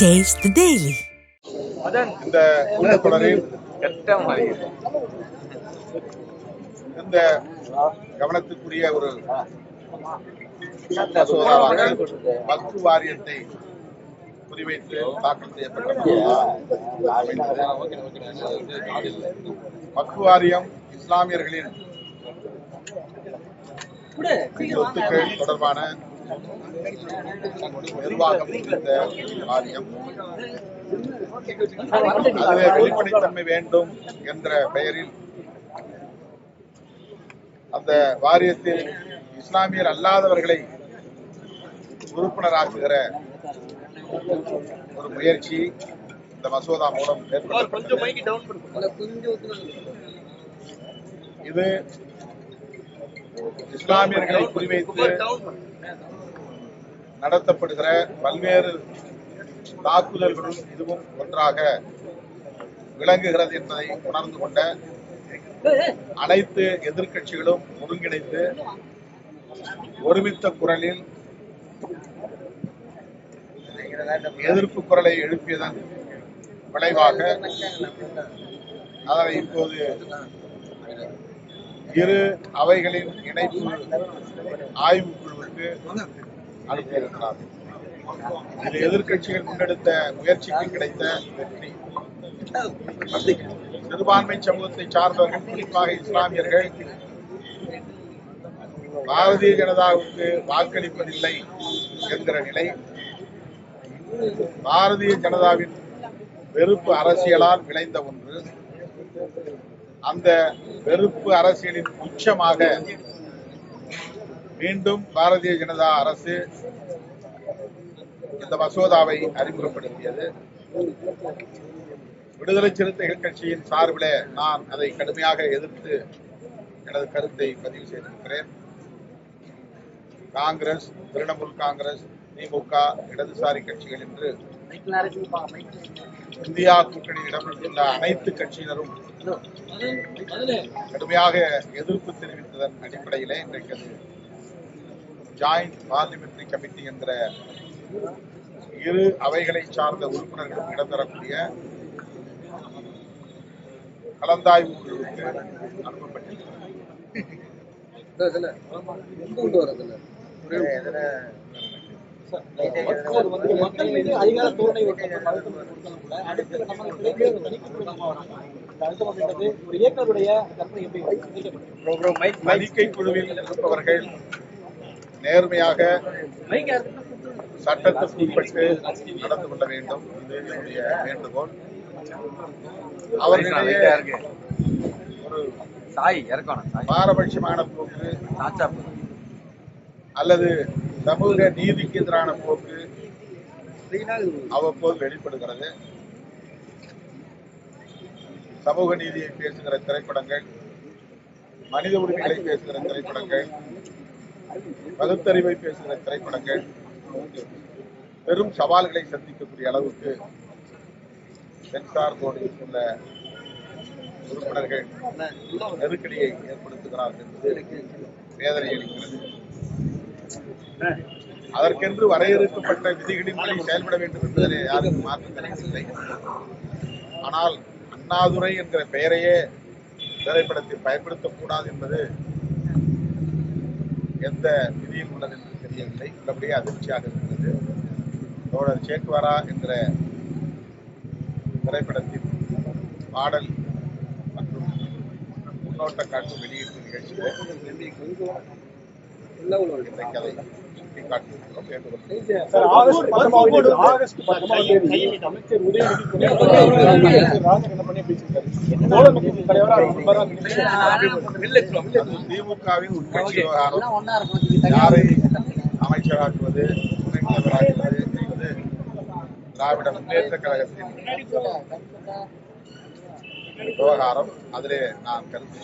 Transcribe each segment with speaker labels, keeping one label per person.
Speaker 1: Taste the Daily.
Speaker 2: இந்த கூட்டத்தொடரில் இந்த கவனத்துக்குரிய ஒரு மசோதாவாக வக்ஃபு வாரியத்தை குறிவைத்து தாக்கல் செய்யப்பட்ட வக்ஃபு வாரியம் இஸ்லாமியர்களின் சொத்துக்கள் தொடர்பான நிர்வாகம் குறித்த வாரியம் அதுவே வெளிப்படைத்தன்மை வேண்டும் என்ற பெயரில் அந்த வாரியத்தில் இஸ்லாமியர் அல்லாதவர்களை உறுப்பினராக்குகிற ஒரு முயற்சி இந்த மசோதா மூலம் இது இஸ்லாமியர்களை குறிவைத்து நடத்தப்படுகிற பல்வேறு தாக்குதல்களும் இதுவும் ஒன்றாக விளங்குகிறது என்பதை உணர்ந்து கொண்ட அனைத்து எதிர்கட்சிகளும் ஒருங்கிணைந்து ஒருமித்த குரலில் எதிர்ப்பு குரலை எழுப்பியதன் விளைவாக அதனை இப்போது இரு அவைகளின் இணைப்பு ஆய்வுக் குழுவுக்கு அனுப்பியிருக்கிறார் இது எதிர்கட்சிகள் முன்னெடுத்த முயற்சிக்கு கிடைத்த வெற்றி. சிறுபான்மை சமூகத்தை சார்ந்தவர்கள் குறிப்பாக இஸ்லாமியர்கள் பாரதிய ஜனதாவுக்கு வாக்களிப்பதில்லை என்கிற நிலை. பாரதிய ஜனதாவின் வெறுப்பு அரசியலால் விளைந்த ஒன்று. அந்த வெறுப்பு அரசியலின் உச்சமாக மீண்டும் பாரதிய ஜனதா அரசு இந்த மசோதாவை அறிமுகப்படுத்தியது. விடுதலை சிறுத்தைகள் கட்சியின் சார்பில் நான் அதை கடுமையாக எதிர்த்து எனது கருத்தை பதிவு செய்திருக்கிறேன். காங்கிரஸ் திரிணாமுல் காங்கிரஸ் திமுக இடதுசாரி கட்சிகள் என்று இந்தியா கூட்டணியில் இடம்பெற்றுள்ள அனைத்து கட்சியினரும் கடுமையாக எதிர்ப்பு தெரிவித்ததன் அடிப்படையிலே இன்றைக்கு அது ஜாயிண்ட் பார்லிமெண்டரி கமிட்டி என்ற இரு அவைகளை சார்ந்த உறுப்பினர்களும் இடம்பெறக்கூடிய கலந்தாய்வு குழுவுக்கு அனுப்பப்பட்டிருக்கிறது
Speaker 3: அதிகார தோரணை கிடைக்கிறது தணிக்கை அடுத்தது ஒரு இயக்கருடைய கற்பனை எப்படி
Speaker 2: தணிக்கை குழுவில் இருப்பவர்கள் நேர்மையாக சட்டத்திற்கு உட்பட்டு நடந்து கொள்ள வேண்டும். இது என்னுடைய வேண்டுகோள். அவர்களிடையே ஒரு
Speaker 4: சாய் இறக்கணும் சாய்.
Speaker 2: பாரபட்சமான போக்கு. அல்லது சமூக நீதிக்கு எதிரான போக்கு அவ்வப்போது வெளிப்படுகிறது. சமூக நீதியை பேசுகிற திரைப்படங்கள் மனித உரிமைகளை பேசுகிற திரைப்படங்கள் பகுத்தறிவை பேசுகிற திரைப்படங்கள் பெரும் சவால்களை சந்திக்கக்கூடிய அளவுக்கு சென்சார் போர்டில் உள்ள உறுப்பினர்கள் நெருக்கடியை ஏற்படுத்துகிறார்கள் என்பது வேதனை அளிக்கிறது. அதற்கென்று வரையறுக்கப்பட்ட விதிகளின்படி செயல்பட வேண்டும் என்பதில் யாரும் மாற்றம் கிடைக்கவில்லை ஆனால் அண்ணாதுரை என்கிற பெயரையே திரைப்படத்தில் பயன்படுத்தக்கூடாது என்பது எந்த நிதியும் உள்ளது என்று தெரியவில்லை. உள்ளபடியே அதிர்ச்சியாக இருக்கிறது தோழர் சேக்வாரா என்ற திரைப்படத்தின் பாடல் மற்றும் முன்னோட்ட காட்சி வெளியீட்டு நிகழ்ச்சியில் திமுகவின் உட்கட்சி விவகாரம் யாரை அமைச்சராக்குவது துணை முதல்வராக்குவது என்பது திராவிட முன்னேற்ற கழகத்தின் விவகாரம். அதிலே நான் கருத்து.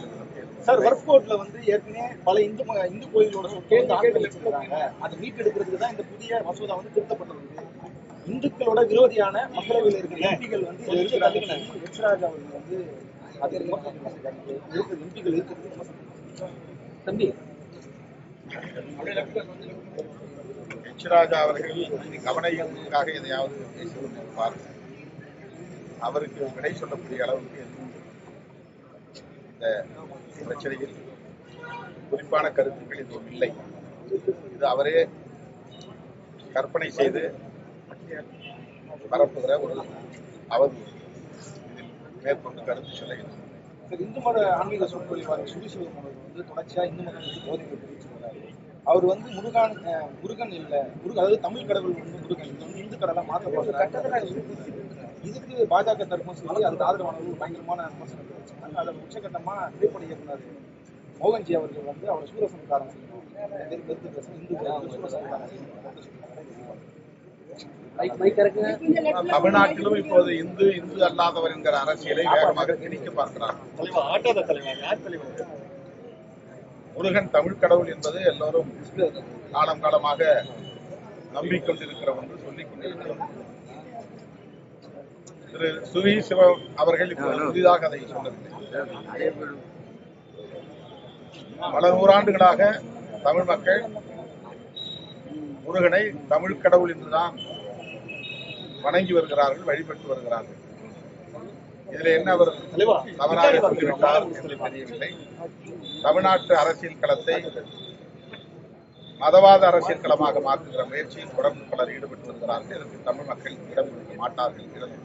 Speaker 3: சார் ஒர்க் கோட்ல வந்து ஏற்கனவே பல இந்து இந்து கோயிலோட கேள்வி ஆட்கள் வச்சிருக்காங்க. அதை மீட்டெடுக்கிறதுக்கு தான் இந்த புதிய மசோதா வந்து திருத்தப்பட்டுள்ளது இந்துக்களோட விரோதியான மக்களவையில் இருக்கிற எம்பிகள் வந்து எச்ராஜ் அவர்கள் வந்து அதை. இருக்கிற எம்பிகள் இருக்கிறது. தம்பி.
Speaker 2: எச் ராஜா அவர்கள் இது கவன ஈர்ப்புக்காக எதையாவது பேசியிருப்பார் அவருக்கு விடை சொல்லக்கூடிய அளவுக்கு எதுவும் இந்த பிரச்சனையில் குறிப்பான கருத்துக்கள் எதுவும் இல்லை. இது அவரே கற்பனை செய்து பரப்புகிற ஒரு அவதூறு. இதில் மேற்கொண்டு கருத்து சொல்லுகிறது
Speaker 3: இந்து மத ஆன்மீக சொற்பொழிவாளர் சுபிசிவம் அவர்கள் வந்து தொடர்ச்சியா இந்து வந்து போதைகள் வர்றாரு அவர் வந்து முருகன் முருகன் இல்ல முருகன் அதாவது தமிழ் கடவுள் வந்து முருகன் இந்து கடவுளா மாற்ற பார்க்கறாங்க இதுக்கு பாஜக தரப்பும் சரி அதுக்கு ஆதரவானவர்கள் பயங்கரமான விமர்சனத்தை வச்சாங்க அதில் உச்சகட்டமா திரைப்பட இயக்குனர் மோகன்ஜி அவர்கள் வந்து அவரை சூரசம்காரம் செய்யணும் கருத்து பேச இந்து சூரசம்காரம் செய்யணும்
Speaker 2: தமிழ்நாட்டிலும் இப்போது இந்து இந்து அல்லாதவர் என்கிற அரசியலை வேகமாக திணிக்க பார்க்கிறார் முருகன் தமிழ் கடவுள் என்பது எல்லோரும் காலம் காலமாக நம்பிக்கொண்டிருக்கிற ஒன்று சொல்லிக் கொண்டிருக்கிறோம். திரு சுவி சிவம் அவர்கள் இப்போது புதிதாக அதை சொல்லவில்லை. பல நூறாண்டுகளாக தமிழ் மக்கள் முருகனை தமிழ் கடவுள் என்றுதான் வணங்கி வருகிறார்கள் வழிபட்டு வருகிறார்கள். இதுல என்ன அவர் தவறாக சொல்லிவிட்டார் என்று தெரியவில்லை. தமிழ்நாட்டு அரசியல் களத்தை மதவாத அரசியல் களமாக மாற்றுகிற முயற்சியில் தொடர்ந்து பலர் ஈடுபட்டு வருகிறார்கள். இதற்கு தமிழ் மக்கள் இடம் கொடுக்க மாட்டார்கள்.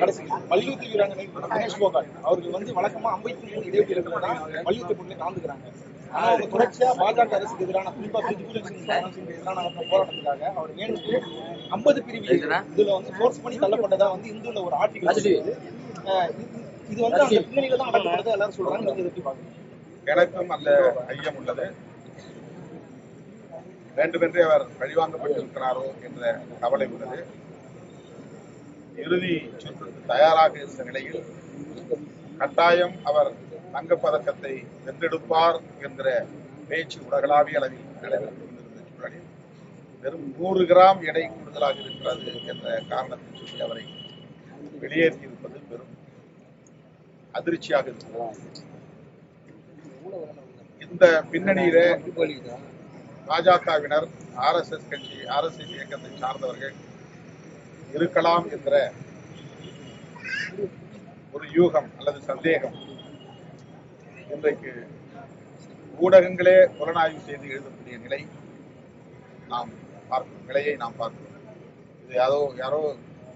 Speaker 3: கடைசி மல்யுத்த வீராங்கனை தினேஷ் போகாட் அவர்கள் வந்து வழக்கமா ஐம்பத்தி மூணு இடைவெளிகள் தான் மல்யுத்த போட்டியில கலந்துக்கிறாங்க. ஆனா அவங்க தொடர்ச்சியா பாஜக அரசுக்கு எதிரான குறிப்பா எதிரான போராட்டத்துக்காக அவர் வேணுக்கு ஐம்பது பிரிவு இதுல வந்து ஃபோர்ஸ் பண்ணி தள்ளப்பட்டதா வந்து இந்துல ஒரு ஆர்டிகல் இது வந்து அந்த பின்னணியில தான் நடக்கப்படுது எல்லாரும் சொல்றாங்க. நீங்க எப்படி பாக்குறீங்க
Speaker 2: எனக்கும் அந்த ஐயம் உள்ளது. வேண்டுமென்றே அவர் பழிவாங்கப்பட்டிருக்கிறாரோ என்ற கவலை உள்ளது. இறுதி சுற்றுக்கு தயாராக இருந்த நிலையில் கட்டாயம் அவர் தங்கப் பதக்கத்தை வென்றெடுப்பார் என்கிற பேச்சு உலகளாவிய அளவில் வெறும் நூறு கிராம் எடை கூடுதலாக இருக்கிறது என்ற காரணத்தை சொல்லி அவரை வெளியேற்றி இருப்பது பெரும் அதிர்ச்சியாக இருக்கிறது. இந்த பின்னணியில பாஜகவினர் ஆர்எஸ்எஸ் கட்சி ஆர்எஸ்எஸ் இயக்கத்தை சார்ந்தவர்கள் இருக்கலாம் என்ற ஒரு யூகம் அல்லது சந்தேகம் இன்றைக்கு ஊடகங்களே புலனாய்வு செய்து எழுதக்கூடிய நிலை நாம் பார்க்கும் நிலையை நாம் பார்க்கிறோம். இது யாரோ யாரோ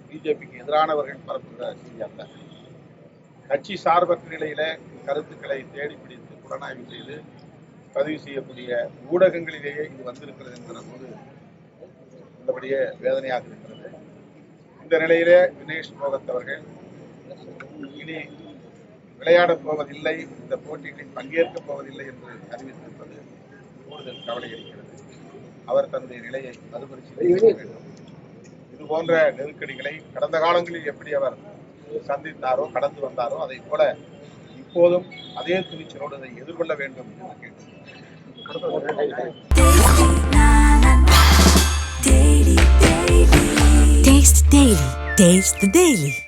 Speaker 2: பிஜேபிக்கு எதிரானவர்கள் பரப்புகிற செய்தி அல்ல. கட்சி சார்பற்ற நிலையில கருத்துக்களை தேடி பிடித்து புலனாய்வு செய்து பதிவு செய்யக்கூடிய ஊடகங்களிலேயே இது வந்திருக்கிறது என்கிற போது உள்ளபடியே வேதனையாக இருக்கிறது இந்த நிலையிலே தினேஷ் போகத் அவர்கள் இனி விளையாடப் போவதில்லை இந்த போட்டிகளில் பங்கேற்கப் போவதில்லை என்று அறிவித்திருப்பது கூடுதல் கவலை அளிக்கிறது. அவர் தன்னுடைய நிலையை மறுபரிசீலனை வேண்டும். இது போன்ற நெருக்கடிகளை கடந்த காலங்களில் எப்படி அவர் சந்தித்தாரோ கடந்து வந்தாரோ அதை போல இப்போதும் அதே துணிச்சலோடு அதை எதிர்கொள்ள வேண்டும் என்று கேட்டு
Speaker 5: Taste the Daily.